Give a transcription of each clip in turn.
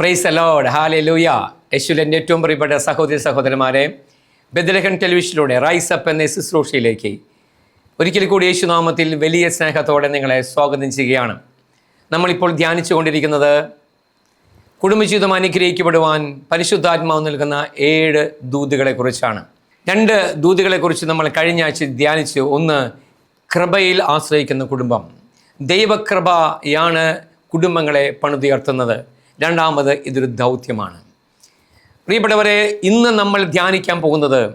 Price allowed Haley ലൂയ യശുലന്റെ ഏറ്റവും പ്രിയപ്പെട്ട സഹോദരി സഹോദരന്മാരെ ബദലഹൻ ടെലിവിഷനിലൂടെ റൈസ് അപ്പ് എന്ന ശുശ്രൂഷയിലേക്ക് ഒരിക്കൽ കൂടി യേശുനാമത്തിൽ വലിയ സ്നേഹത്തോടെ നിങ്ങളെ സ്വാഗതം ചെയ്യുകയാണ്. നമ്മളിപ്പോൾ ധ്യാനിച്ചു കൊണ്ടിരിക്കുന്നത് കുടുംബജീവിതം അനുഗ്രഹിക്കപ്പെടുവാൻ പരിശുദ്ധാത്മാവ് നൽകുന്ന ഏഴ് ദൂതുകളെക്കുറിച്ചാണ്. രണ്ട് ദൂതുകളെക്കുറിച്ച് നമ്മൾ കഴിഞ്ഞ ആഴ്ച ധ്യാനിച്ചു. ഒന്ന് കൃപയിൽ ആശ്രയിക്കുന്ന കുടുംബം. ദൈവകൃപയാണ് കുടുംബങ്ങളെ പണിതുയർത്തുന്നത്. രണ്ടാമത് ഇതൊരു ദൗത്യമാണ്. പ്രിയപ്പെട്ടവരെ ഇന്ന് നമ്മൾ ധ്യാനിക്കാൻ പോകുന്നത്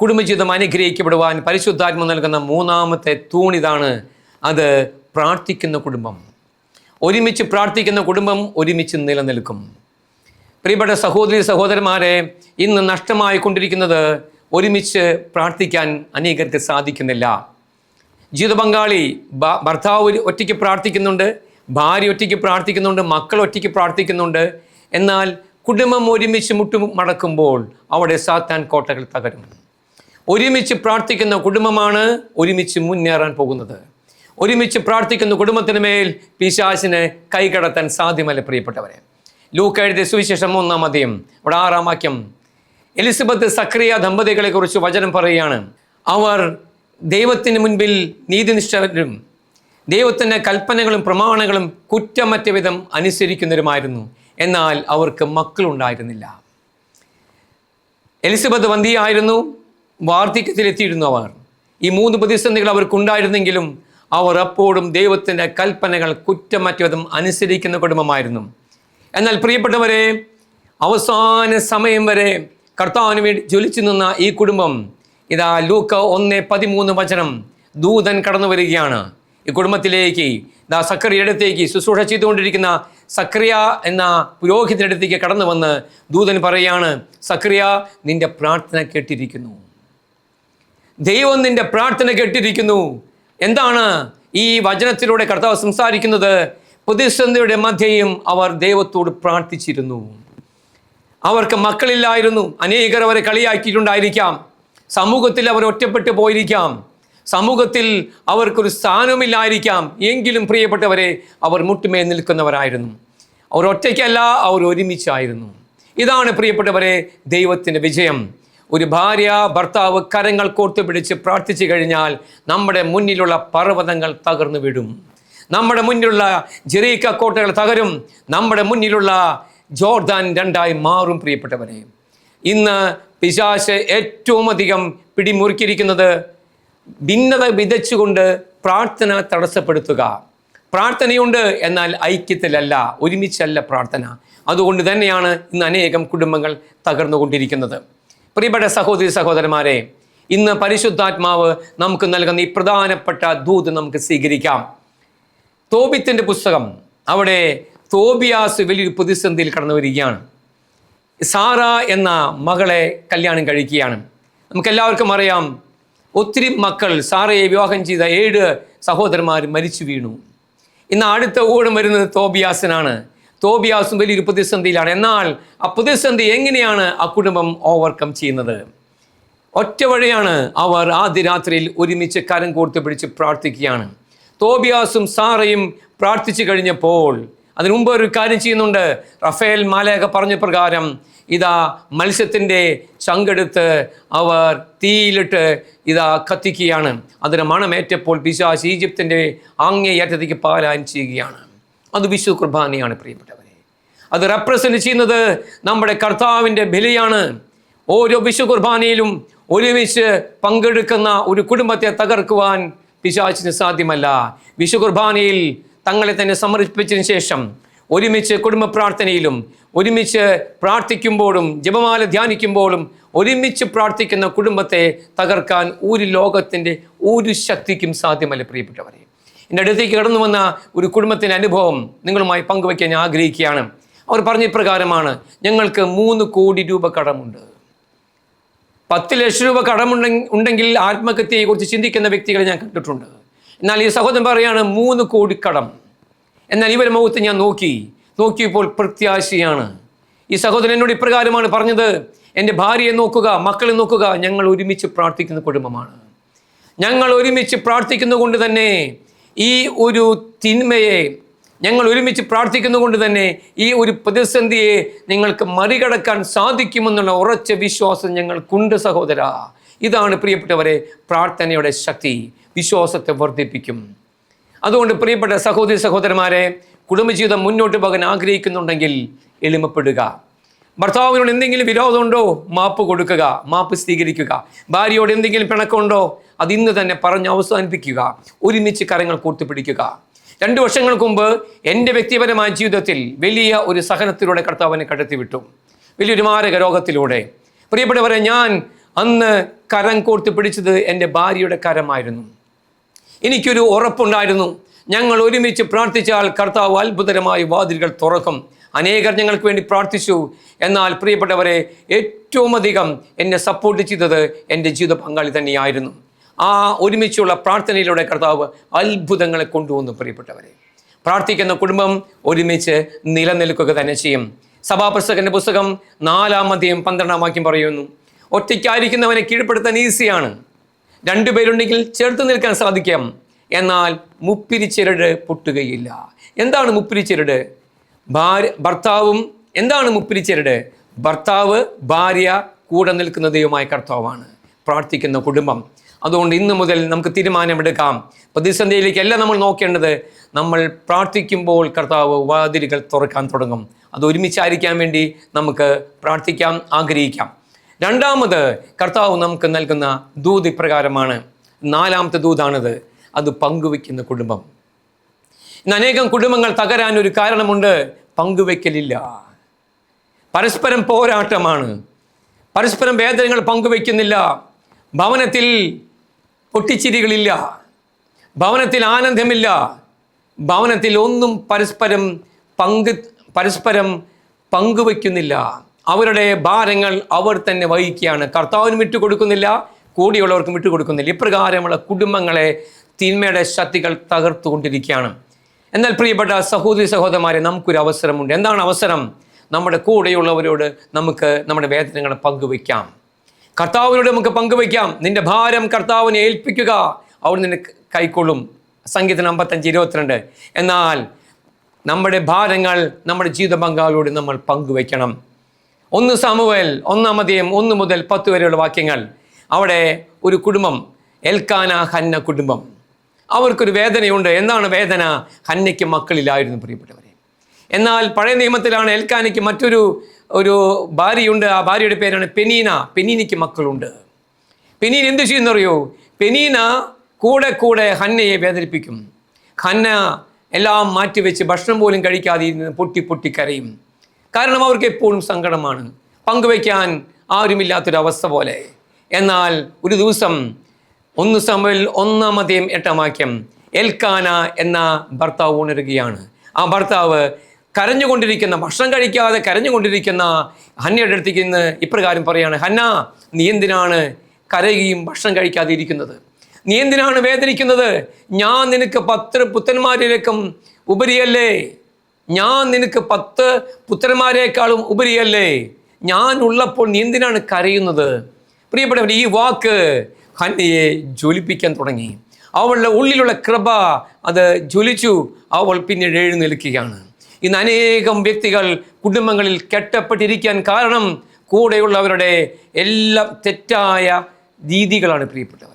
കുടുംബജീവിതം അനുഗ്രഹിക്കപ്പെടുവാൻ പരിശുദ്ധാത്മ നൽകുന്ന മൂന്നാമത്തെ തൂണിതാണ് അത് പ്രാർത്ഥിക്കുന്ന കുടുംബം. ഒരുമിച്ച് പ്രാർത്ഥിക്കുന്ന കുടുംബം ഒരുമിച്ച് നിലനിൽക്കും. പ്രിയപ്പെട്ട സഹോദരി സഹോദരന്മാരെ ഇന്ന് നഷ്ടമായി കൊണ്ടിരിക്കുന്നത് ഒരുമിച്ച് പ്രാർത്ഥിക്കാൻ അനേകർക്ക് സാധിക്കുന്നില്ല. ജീവിത പങ്കാളി ഭർത്താവ് ഒറ്റയ്ക്ക് പ്രാർത്ഥിക്കുന്നുണ്ട് ഭാര്യ ഒറ്റയ്ക്ക് പ്രാർത്ഥിക്കുന്നുണ്ട് മക്കൾ ഒറ്റയ്ക്ക് പ്രാർത്ഥിക്കുന്നുണ്ട്. എന്നാൽ കുടുംബം ഒരുമിച്ച് മുട്ടു മടക്കുമ്പോൾ അവിടെ സാത്താൻ കോട്ടകൾ തകരും. ഒരുമിച്ച് പ്രാർത്ഥിക്കുന്ന കുടുംബമാണ് ഒരുമിച്ച് മുന്നേറാൻ പോകുന്നത്. ഒരുമിച്ച് പ്രാർത്ഥിക്കുന്ന കുടുംബത്തിന് മേൽ പിശാചിന് കൈകടത്താൻ സാധ്യമല്ല പ്രിയപ്പെട്ടവരെ. ലൂക്ക് എഴുതിയ സുവിശേഷം ഒന്നാം മതിയും അവിടെ ആറാം വാക്യം. എലിസബത്ത് സക്രിയ ദമ്പതികളെക്കുറിച്ച് വചനം പറയുകയാണ്. അവർ ദൈവത്തിന് മുൻപിൽ നീതിനിഷ്ഠരും ദൈവത്തിന്റെ കൽപ്പനകളും പ്രമാണങ്ങളും കുറ്റമറ്റ വിധം അനുസരിക്കുന്നവരുമായിരുന്നു. എന്നാൽ അവർക്ക് മക്കളുണ്ടായിരുന്നില്ല. എലിസബത്ത് വന്തിയായിരുന്നു വാർദ്ധക്യത്തിലെത്തിയിരുന്നു അവർ. ഈ മൂന്ന് പ്രതിസന്ധികൾ അവർക്കുണ്ടായിരുന്നെങ്കിലും അവർ അപ്പോഴും ദൈവത്തിന്റെ കൽപ്പനകൾ കുറ്റമറ്റതും അനുസരിക്കുന്ന കുടുംബമായിരുന്നു. എന്നാൽ പ്രിയപ്പെട്ടവരെ അവസാന സമയം വരെ കർത്താവിന് വേണ്ടി ജ്വലിച്ചു നിന്ന ഈ കുടുംബം ഇതാ ലൂക്ക ഒന്ന് പതിമൂന്ന് വചനം ദൂതൻ കടന്നു വരികയാണ് ഈ കുടുംബത്തിലേക്ക് സക്രിയുടെ അടുത്തേക്ക് ശുശ്രൂഷ ചെയ്തുകൊണ്ടിരിക്കുന്ന സക്രിയ എന്ന പുരോഹിതന്റെ അടുത്തേക്ക് കടന്നു വന്ന് ദൂതൻ പറയാണ് സക്രിയ നിന്റെ പ്രാർത്ഥന കേട്ടിരിക്കുന്നു. ദൈവം നിന്റെ പ്രാർത്ഥന കേട്ടിരിക്കുന്നു. എന്താണ് ഈ വചനത്തിലൂടെ കർത്താവ് സംസാരിക്കുന്നത്? പ്രതിസന്ധിയുടെ മധ്യയും അവർ ദൈവത്തോട് പ്രാർത്ഥിച്ചിരുന്നു. അവർക്ക് മക്കളില്ലായിരുന്നു. അനേകർ അവരെ കളിയാക്കിയിട്ടുണ്ടായിരിക്കാം. സമൂഹത്തിൽ അവർ ഒറ്റപ്പെട്ടു പോയിരിക്കാം. സമൂഹത്തിൽ അവർക്കൊരു സ്ഥാനമില്ലായിരിക്കാം എങ്കിലും പ്രിയപ്പെട്ടവരെ അവർ മുട്ടുമേ നിൽക്കുന്നവരായിരുന്നു. അവർ ഒറ്റയ്ക്കല്ല അവർ ഒരുമിച്ചായിരുന്നു. ഇതാണ് പ്രിയപ്പെട്ടവരെ ദൈവത്തിന്റെ വിജയം. ഒരു ഭാര്യ ഭർത്താവ് കരങ്ങൾ കോർത്തു പിടിച്ച് പ്രാർത്ഥിച്ചു കഴിഞ്ഞാൽ നമ്മുടെ മുന്നിലുള്ള പർവതങ്ങൾ തകർന്നു വിടും. നമ്മുടെ മുന്നിലുള്ള ജെറീക്ക കോട്ടകൾ തകരും. നമ്മുടെ മുന്നിലുള്ള ജോർദാൻ രണ്ടായി മാറും പ്രിയപ്പെട്ടവരെ. ഇന്ന് പിശാശ് ഏറ്റവും അധികം പിടിമുറുക്കിയിരിക്കുന്നത് ഭിന്നത വിതച്ചുകൊണ്ട് പ്രാർത്ഥന തടസ്സപ്പെടുത്തുക. പ്രാർത്ഥനയുണ്ട് എന്നാൽ ഐക്യത്തിലല്ല ഒരുമിച്ചല്ല പ്രാർത്ഥന. അതുകൊണ്ട് തന്നെയാണ് ഇന്ന് അനേകം കുടുംബങ്ങൾ തകർന്നുകൊണ്ടിരിക്കുന്നത് പ്രിയപ്പെട്ട സഹോദരി സഹോദരന്മാരെ ഇന്ന് പരിശുദ്ധാത്മാവ് നമുക്ക് നൽകുന്ന ഈ പ്രധാനപ്പെട്ട ദൂത് നമുക്ക് സ്വീകരിക്കാം. തോബിത്തിന്റെ പുസ്തകം അവിടെ തോബിയാസ് വലിയൊരു പ്രതിസന്ധിയിൽ കടന്നു വരികയാണ്. സാറ എന്ന മകളെ കല്യാണം കഴിക്കുകയാണ്. നമുക്കെല്ലാവർക്കും അറിയാം ഒത്തിരി മക്കൾ സാറയെ വിവാഹം ചെയ്ത ഏഴ് സഹോദരന്മാർ മരിച്ചു വീണു. ഇന്ന് അടുത്ത ഊഴം വരുന്നത് തോബിയാസിനാണ്. തോബിയാസും വലിയൊരു പ്രതിസന്ധിയിലാണ്. എന്നാൽ ആ പ്രതിസന്ധി എങ്ങനെയാണ് ആ കുടുംബം ഓവർകം ചെയ്യുന്നത്? ഒറ്റ വഴിയാണ് അവർ ആദ്യ രാത്രിയിൽ ഒരുമിച്ച് കരം കോർത്ത് പിടിച്ച് പ്രാർത്ഥിക്കുകയാണ്. തോബിയാസും സാറയും പ്രാർത്ഥിച്ചു കഴിഞ്ഞപ്പോൾ അതിനു മുമ്പ് ഒരു കാര്യം ചെയ്യുന്നുണ്ട്. റഫേൽ മാലയൊക്കെ പറഞ്ഞ പ്രകാരം ഇതാ മത്സ്യത്തിന്റെ ചങ്കെടുത്ത് അവർ തീയിലിട്ട് ഇതാ കത്തിക്കുകയാണ്. അതിന് മണമേറ്റപ്പോൾ പിശാസ് ഈജിപ്തിന്റെ അങ്ങേയറ്റത്തേക്ക് പാലായനം ചെയ്യുകയാണ്. അത് വിശു കുർബാനയാണ് പ്രിയപ്പെട്ടവരെ. അത് റെപ്രസെന്റ് ചെയ്യുന്നത് നമ്മുടെ കർത്താവിന്റെ ബലിയാണ്. ഓരോ വിശു കുർബാനയിലും ഒരുമിച്ച് പങ്കെടുക്കുന്ന ഒരു കുടുംബത്തെ തകർക്കുവാൻ പിശാച്ചിന് സാധ്യമല്ല. വിശു കുർബാനയിൽ തങ്ങളെ തന്നെ സമർപ്പിച്ചതിന് ശേഷം ഒരുമിച്ച് കുടുംബ പ്രാർത്ഥനയിലും ഒരുമിച്ച് പ്രാർത്ഥിക്കുമ്പോഴും ജപമാല ധ്യാനിക്കുമ്പോഴും ഒരുമിച്ച് പ്രാർത്ഥിക്കുന്ന കുടുംബത്തെ തകർക്കാൻ ഒരു ലോകത്തിന്റെ ഒരു ശക്തിക്കും സാധ്യമല്ല പ്രിയപ്പെട്ടവരെ. എന്റെ അടുത്തേക്ക് കടന്നു വന്ന ഒരു കുടുംബത്തിന്റെ അനുഭവം നിങ്ങളുമായി പങ്കുവയ്ക്കാൻ ഞാൻ ആഗ്രഹിക്കുകയാണ്. അവർ പറഞ്ഞ പ്രകാരമാണ് ഞങ്ങൾക്ക് മൂന്ന് കോടി രൂപ കടമുണ്ട്. പത്ത് ലക്ഷം രൂപ കടമുണ്ടെങ്കിൽ ഉണ്ടെങ്കിൽ ആത്മഹത്യയെക്കുറിച്ച് ചിന്തിക്കുന്ന വ്യക്തികളെ ഞാൻ കണ്ടിട്ടുണ്ട്. എന്നാൽ ഈ സഹോദരൻ പറയാണ് മൂന്ന് കോടി കടം. എന്നാൽ ഇവരെ മുഖത്ത് ഞാൻ നോക്കി. നോക്കിയപ്പോൾ പ്രത്യാശയാണ്. ഈ സഹോദരൻ എന്നോട് ഇപ്രകാരമാണ് പറഞ്ഞത് എന്റെ ഭാര്യയെ നോക്കുക മക്കളെ നോക്കുക ഞങ്ങൾ ഒരുമിച്ച് പ്രാർത്ഥിക്കുന്ന കുടുംബമാണ്. ഞങ്ങൾ ഒരുമിച്ച് പ്രാർത്ഥിക്കുന്നത് കൊണ്ട് തന്നെ ഈ ഒരു തിന്മയെ ഞങ്ങൾ ഒരുമിച്ച് പ്രാർത്ഥിക്കുന്നതുകൊണ്ട് തന്നെ ഈ ഒരു പ്രതിസന്ധിയെ നിങ്ങൾക്ക് മറികടക്കാൻ സാധിക്കുമെന്നുള്ള ഉറച്ച വിശ്വാസം ഞങ്ങൾക്കുണ്ട് സഹോദര. ഇതാണ് പ്രിയപ്പെട്ടവരെ പ്രാർത്ഥനയുടെ ശക്തി. വിശ്വാസത്തെ വർദ്ധിപ്പിക്കും. അതുകൊണ്ട് പ്രിയപ്പെട്ട സഹോദരി സഹോദരന്മാരെ കുടുംബജീവിതം മുന്നോട്ട് പോകാൻ ആഗ്രഹിക്കുന്നുണ്ടെങ്കിൽ എളിമപ്പെടുക. ഭർത്താവിനോട് എന്തെങ്കിലും വിരോധമുണ്ടോ? മാപ്പ് കൊടുക്കുക മാപ്പ് സ്വീകരിക്കുക. ഭാര്യയോട് എന്തെങ്കിലും പിണക്കമുണ്ടോ? അത് ഇന്ന് തന്നെ പറഞ്ഞ് അവസാനിപ്പിക്കുക. ഒരുമിച്ച് കരങ്ങൾ കൂട്ടിപ്പിടിക്കുക രണ്ട് വർഷങ്ങൾക്ക് മുമ്പ് എന്റെ വ്യക്തിപരമായ ജീവിതത്തിൽ വലിയ ഒരു സഹനത്തിലൂടെ കർത്താവിനെ കടത്തിവിട്ടു വലിയൊരു മാരക രോഗത്തിലൂടെ. പ്രിയപ്പെട്ടവരെ ഞാൻ അന്ന് കരം കോർത്ത് പിടിച്ചത് എന്റെ ഭാര്യയുടെ കരമായിരുന്നു. എനിക്കൊരു ഉറപ്പുണ്ടായിരുന്നു. ഞങ്ങൾ ഒരുമിച്ച് പ്രാർത്ഥിച്ചാൽ കർത്താവ് അത്ഭുതകരമായ വാതിലുകൾ തുറക്കും. അനേകർ ഞങ്ങൾക്ക് വേണ്ടി പ്രാർത്ഥിച്ചു. എന്നാൽ പ്രിയപ്പെട്ടവരെ ഏറ്റവും അധികം എന്നെ സപ്പോർട്ട് ചെയ്തത് എന്റെ ജീവിത പങ്കാളി തന്നെയായിരുന്നു. ആ ഒരുമിച്ചുള്ള പ്രാർത്ഥനയിലൂടെ കർത്താവ് അത്ഭുതങ്ങളെ കൊണ്ടുവന്നു പ്രിയപ്പെട്ടവരെ. പ്രാർത്ഥിക്കുന്ന കുടുംബം ഒരുമിച്ച് നിലനിൽക്കുക തന്നെ ചെയ്യും. സഭാപുസ്തകന്റെ പുസ്തകം നാലാം അധ്യയം പന്ത്രണ്ടാം വാക്യം പറയുന്നു ഒറ്റയ്ക്കായിരിക്കുന്നവനെ കീഴ്പ്പെടുത്താൻ ഈസിയാണ്. രണ്ടുപേരുണ്ടെങ്കിൽ ചേർത്ത് നിൽക്കാൻ സാധിക്കാം. എന്നാൽ മുപ്പിരിച്ചിരട് പൊട്ടുകയില്ല. എന്താണ് മുപ്പിരിച്ചിരട് ഭാര്യ ഭർത്താവും എന്താണ് മുപ്പിരിച്ചിരട് ഭർത്താവ് ഭാര്യ കൂടെ നിൽക്കുന്ന ദൈവമായ കർത്താവാണ്. പ്രാർത്ഥിക്കുന്ന കുടുംബം. അതുകൊണ്ട് ഇന്ന് മുതൽ നമുക്ക് തീരുമാനമെടുക്കാം. പ്രതിസന്ധിയിലേക്കല്ല നമ്മൾ നോക്കേണ്ടത്. നമ്മൾ പ്രാർത്ഥിക്കുമ്പോൾ കർത്താവ് വാതിലുകൾ തുറക്കാൻ തുടങ്ങും. അത് ഒരുമിച്ചായിരിക്കാൻ വേണ്ടി നമുക്ക് പ്രാർത്ഥിക്കാം ആഗ്രഹിക്കാം. രണ്ടാമത് കർത്താവ് നമുക്ക് നൽകുന്ന ദൂത് ഇപ്രകാരമാണ്. നാലാമത്തെ ദൂതാണിത്. അത് പങ്കുവെക്കുന്ന കുടുംബം. ഇന്ന് അനേകം കുടുംബങ്ങൾ തകരാൻ ഒരു കാരണമുണ്ട്. പങ്കുവെക്കലില്ല പരസ്പരം പോരാട്ടമാണ്. പരസ്പരം വേദനകൾ പങ്കുവെക്കുന്നില്ല ഭവനത്തിൽ പൊട്ടിച്ചിരികളില്ല. ഭവനത്തിൽ ആനന്ദമില്ല. ഭവനത്തിൽ ഒന്നും പരസ്പരം പങ്ക് പരസ്പരം പങ്കുവെക്കുന്നില്ല അവരുടെ ഭാരങ്ങൾ അവർ തന്നെ വഹിക്കുകയാണ്. കർത്താവിനും വിട്ടുകൊടുക്കുന്നില്ല കൂടിയുള്ളവർക്കും വിട്ടുകൊടുക്കുന്നില്ല. ഇപ്രകാരമുള്ള കുടുംബങ്ങളെ തിന്മയുടെ ശക്തികൾ തകർത്തുകൊണ്ടിരിക്കുകയാണ്. എന്നാൽ പ്രിയപ്പെട്ട സഹോദരി സഹോദരന്മാരെ നമുക്കൊരു അവസരമുണ്ട്. എന്താണ് അവസരം? നമ്മുടെ കൂടെയുള്ളവരോട് നമുക്ക് നമ്മുടെ വേദനകൾ പങ്കുവയ്ക്കാം. കർത്താവിനോട് നമുക്ക് പങ്കുവയ്ക്കാം. നിന്റെ ഭാരം കർത്താവിനെ ഏൽപ്പിക്കുക. അവർ നിന്നെ കൈക്കൊള്ളും. സംഗീതം അമ്പത്തഞ്ച് ഇരുപത്തിരണ്ട്. എന്നാൽ നമ്മുടെ ഭാരങ്ങൾ നമ്മുടെ ജീവിത പങ്കാളിയോട് നമ്മൾ പങ്കുവയ്ക്കണം. ഒന്ന് സാമുവേൽ ഒന്നാമതേയും ഒന്ന് മുതൽ പത്ത് വരെയുള്ള വാക്യങ്ങൾ. അവിടെ ഒരു കുടുംബം എൽക്കാന ഹന്ന കുടുംബം. അവർക്കൊരു വേദനയുണ്ട്. എന്താണ് വേദന? ഹന്നയ്ക്ക് മക്കളില്ലായിരുന്നു പ്രിയപ്പെട്ടവരെ. എന്നാൽ പഴയ നിയമത്തിലാണ് എൽക്കാനയ്ക്ക് മറ്റൊരു ഒരു ഭാര്യയുണ്ട്. ആ ഭാര്യയുടെ പേരാണ് പെനീന. പെനീനയ്ക്ക് മക്കളുണ്ട്. പെനീൻ എന്ത് ചെയ്യുന്നറിയോ? പെനീന കൂടെ കൂടെ ഹന്നയെ വേദനിപ്പിക്കും. ഹന്ന എല്ലാം മാറ്റിവെച്ച് ഭക്ഷണം പോലും കഴിക്കാതെ ഇരുന്ന് പൊട്ടി പൊട്ടി കരയും. കാരണം അവർക്ക് എപ്പോഴും സങ്കടമാണ്. പങ്കുവയ്ക്കാൻ ആരുമില്ലാത്തൊരവസ്ഥ പോലെ. എന്നാൽ ഒരു ദിവസം ഒന്ന് സമൽ ഒന്നാമതേയും എട്ടാം വാക്യം എൽക്കാന എന്ന ഭർത്താവ് ഉണരുകയാണ്. ആ ഭർത്താവ് കരഞ്ഞുകൊണ്ടിരിക്കുന്ന ഭക്ഷണം കഴിക്കാതെ കരഞ്ഞുകൊണ്ടിരിക്കുന്ന ഹന്നയുടെ അടുത്തേക്ക് ഇന്ന് ഇപ്രകാരം പറയാണ് ഹന്ന നീ എന്തിനാണ് കരയുകയും ഭക്ഷണം കഴിക്കാതെ ഇരിക്കുന്നത്? നീ എന്തിനാണ് വേദനിക്കുന്നത്? ഞാൻ നിനക്ക് പത്ര പുത്തന്മാരിലേക്കും ഉപരിയല്ലേ? ഞാൻ നിനക്ക് പത്ത് പുത്രന്മാരെക്കാളും ഉപരിയല്ലേ? ഞാൻ ഉള്ളപ്പോൾ നീ എന്തിനാണ് കരയുന്നത്? പ്രിയപ്പെട്ടവർ ഈ വാക്ക് ഹന്നയെ ജ്വലിപ്പിക്കാൻ തുടങ്ങി. അവളുടെ ഉള്ളിലുള്ള കൃപ അത് ജ്വലിച്ചു. അവൾ പിന്നീട് എഴുന്നേൽക്കുകയാണ്. ഇന്ന് അനേകം വ്യക്തികൾ കുടുംബങ്ങളിൽ കെട്ടപ്പെട്ടിരിക്കാൻ കാരണം കൂടെയുള്ളവരുടെ എല്ലാം തെറ്റായ രീതികളാണ് പ്രിയപ്പെട്ടവരെ.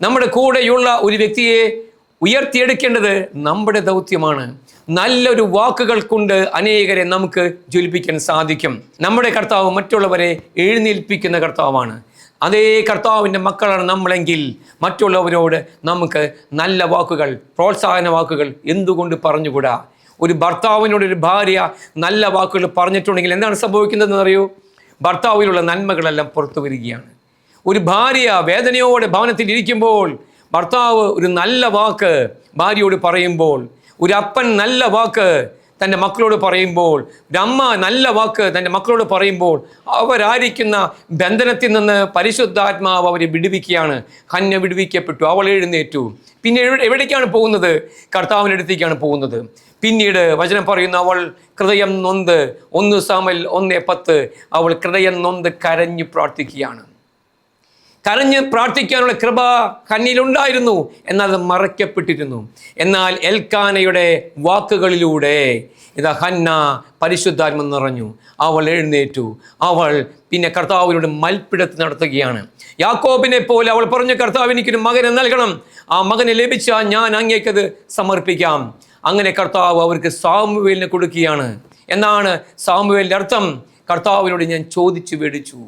നമ്മുടെ കൂടെയുള്ള ഒരു വ്യക്തിയെ ഉയർത്തിയെടുക്കേണ്ടത് നമ്മുടെ ദൗത്യമാണ്. നല്ലൊരു വാക്കുകൾ കൊണ്ട് അനേകരെ നമുക്ക് ജ്വലിപ്പിക്കാൻ സാധിക്കും. നമ്മുടെ കർത്താവ് മറ്റുള്ളവരെ എഴുന്നേൽപ്പിക്കുന്ന കർത്താവാണ്. അതേ കർത്താവിന്റെ മക്കളാണ് നമ്മളെങ്കിൽ മറ്റുള്ളവരോട് നമുക്ക് നല്ല വാക്കുകൾ പ്രോത്സാഹന വാക്കുകൾ എന്തുകൊണ്ട് പറഞ്ഞുകൂടാ? ഒരു ഭർത്താവിനോട് ഒരു ഭാര്യ നല്ല വാക്കുകൾ പറഞ്ഞിട്ടുണ്ടെങ്കിൽ എന്താണ് സംഭവിക്കുന്നതെന്ന് അറിയൂ? ഭർത്താവിലുള്ള നന്മകളെല്ലാം പുറത്തു വരികയാണ്. ഒരു ഭാര്യ വേദനയോടെ ഭവനത്തിൽ ഇരിക്കുമ്പോൾ ഭർത്താവ് ഒരു നല്ല വാക്ക് ഭാര്യയോട് പറയുമ്പോൾ ഒരു അപ്പൻ നല്ല വാക്ക് തന്റെ മക്കളോട് പറയുമ്പോൾ അമ്മ നല്ല വാക്ക് തന്റെ മക്കളോട് പറയുമ്പോൾ അവരായിരിക്കുന്ന ബന്ധനത്തിൽ നിന്ന് പരിശുദ്ധാത്മാവ് അവരെ വിടുവിക്കുകയാണ്. ഹന്ന വിടുവിക്കപ്പെട്ടു അവൾ എഴുന്നേറ്റു. പിന്നെ എവിടെ എവിടേക്കാണ് പോകുന്നത്? കർത്താവിന്റെ അടുത്തേക്കാണ് പോകുന്നത്. പിന്നീട് വചനം പറയുന്ന അവൾ ഹൃദയം നൊന്ത്. ഒന്ന് സാമൽ ഒന്നേ പത്ത് അവൾ ഹൃദയം നൊന്ത് കരഞ്ഞു പ്രാർത്ഥിക്കുകയാണ്. കരഞ്ഞ് പ്രാർത്ഥിക്കാനുള്ള കൃപ കണ്ണിലുണ്ടായിരുന്നു എന്നാൽ മറയ്ക്കപ്പെട്ടിരുന്നു. എന്നാൽ എൽക്കാനയുടെ വാക്കുകളിലൂടെ ഇതാ ഹന്ന പരിശുദ്ധാത്മ നിറഞ്ഞു. അവൾ എഴുന്നേറ്റു. അവൾ പിന്നെ കർത്താവിനോട് മൽപ്പിടത്ത് നടത്തുകയാണ്. യാക്കോബിനെ പോലെ അവൾ പറഞ്ഞു കർത്താവ് എനിക്കൊരു മകനെ നൽകണം. ആ മകനെ ലഭിച്ചാൽ ഞാൻ അങ്ങേക്കത് സമർപ്പിക്കാം. അങ്ങനെ കർത്താവ് അവർക്ക് സാമുവേലിനെ കൊടുക്കുകയാണ്. എന്നാണ് സാമുവേലിന്റെ അർത്ഥം. കർത്താവിനോട് ഞാൻ ചോദിച്ചു മേടിച്ചു.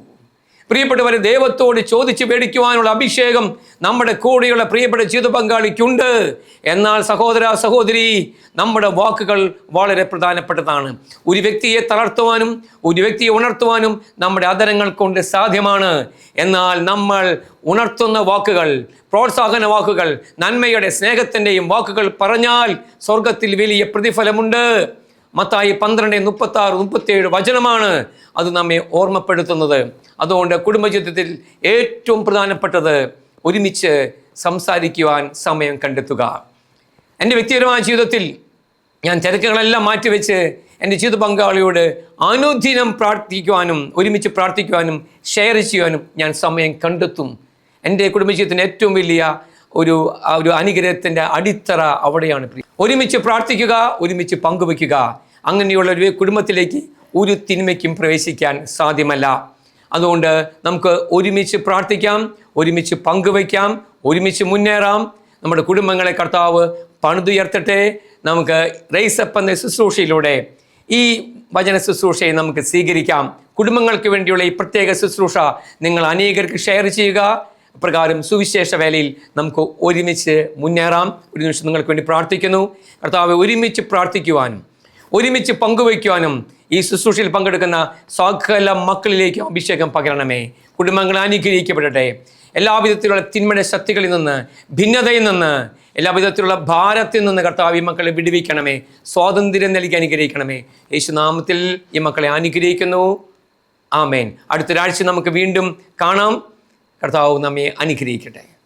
പ്രിയപ്പെട്ടവരെ ദൈവത്തോട് ചോദിച്ച് മേടിക്കുവാനുള്ള അഭിഷേകം നമ്മുടെ കൂടെയുള്ള പ്രിയപ്പെട്ട ജീവിത പങ്കാളിക്കുണ്ട്. എന്നാൽ സഹോദര സഹോദരി നമ്മുടെ വാക്കുകൾ വളരെ പ്രധാനപ്പെട്ടതാണ്. ഒരു വ്യക്തിയെ തളർത്തുവാനും ഒരു വ്യക്തിയെ ഉണർത്തുവാനും നമ്മുടെ അധരങ്ങൾ കൊണ്ട് സാധ്യമാണ്. എന്നാൽ നമ്മൾ ഉണർത്തുന്ന വാക്കുകൾ പ്രോത്സാഹന വാക്കുകൾ നന്മയുടെ സ്നേഹത്തിന്റെയും വാക്കുകൾ പറഞ്ഞാൽ സ്വർഗത്തിൽ വലിയ പ്രതിഫലമുണ്ട്. മത്തായി പന്ത്രണ്ട് മുപ്പത്തി ആറ് മുപ്പത്തിയേഴ് വചനമാണ് അത് നമ്മെ ഓർമ്മപ്പെടുത്തുന്നത്. അതുകൊണ്ട് കുടുംബജീവിതത്തിൽ ഏറ്റവും പ്രധാനപ്പെട്ടത് ഒരുമിച്ച് സംസാരിക്കുവാൻ സമയം കണ്ടെത്തുക. എന്റെ വ്യക്തിപരമായ ജീവിതത്തിൽ ഞാൻ തിരക്കുകളെല്ലാം മാറ്റിവെച്ച് എന്റെ ജീവിത പങ്കാളിയോട് അനുദിനം പ്രാർത്ഥിക്കുവാനും ഒരുമിച്ച് പ്രാർത്ഥിക്കുവാനും ഷെയർ ചെയ്യുവാനും ഞാൻ സമയം കണ്ടെത്തും. എന്റെ കുടുംബജീവിതത്തിന്റെ ഏറ്റവും വലിയ ഒരു ഒരു അനുഗ്രഹത്തിന്റെ അടിത്തറ അവിടെയാണ്. ഒരുമിച്ച് പ്രാർത്ഥിക്കുക ഒരുമിച്ച് പങ്കുവയ്ക്കുക. അങ്ങനെയുള്ള ഒരു കുടുംബത്തിലേക്ക് ഒരു തിന്മയ്ക്കും പ്രവേശിക്കാൻ സാധ്യമല്ല. അതുകൊണ്ട് നമുക്ക് ഒരുമിച്ച് പ്രാർത്ഥിക്കാം ഒരുമിച്ച് പങ്കുവയ്ക്കാം ഒരുമിച്ച് മുന്നേറാം. നമ്മുടെ കുടുംബങ്ങളെ കർത്താവ് പണിതുയർത്തട്ടെ. നമുക്ക് റൈസപ്പ് എന്ന ശുശ്രൂഷയിലൂടെ ഈ വചന ശുശ്രൂഷയെ നമുക്ക് സ്വീകരിക്കാം. കുടുംബങ്ങൾക്ക് വേണ്ടിയുള്ള ഈ പ്രത്യേക ശുശ്രൂഷ നിങ്ങൾ അനേകർക്ക് ഷെയർ ചെയ്യുക. പ്രകാരം സുവിശേഷ വേലയിൽ നമുക്ക് ഒരുമിച്ച് മുന്നേറാം. ഒരു നിമിഷം നിങ്ങൾക്ക് വേണ്ടി പ്രാർത്ഥിക്കുന്നു. കർത്താവ് ഒരുമിച്ച് പ്രാർത്ഥിക്കുവാനും ഒരുമിച്ച് പങ്കുവയ്ക്കുവാനും ഈ ശുശ്രൂഷയിൽ പങ്കെടുക്കുന്ന സകല മക്കളിലേക്കും അഭിഷേകം പകരണമേ. കുടുംബങ്ങൾ അനുഗ്രഹിക്കപ്പെടട്ടെ. എല്ലാവിധത്തിലുള്ള തിന്മയുടെ ശക്തികളിൽ നിന്ന് ഭിന്നതയിൽ നിന്ന് എല്ലാവിധത്തിലുള്ള ഭാരത്തിൽ നിന്ന് കർത്താവ് ഈ മക്കളെ വിടുവിക്കണമേ. സ്വാതന്ത്ര്യം നൽകി അനുഗ്രഹിക്കണമേ. യേശുനാമത്തിൽ ഈ മക്കളെ അനുഗ്രഹിക്കുന്നു. ആമേൻ. അടുത്തൊരാഴ്ച നമുക്ക് വീണ്ടും കാണാം. കർത്താവ് നമ്മെ അനുഗ്രഹിക്കട്ടെ.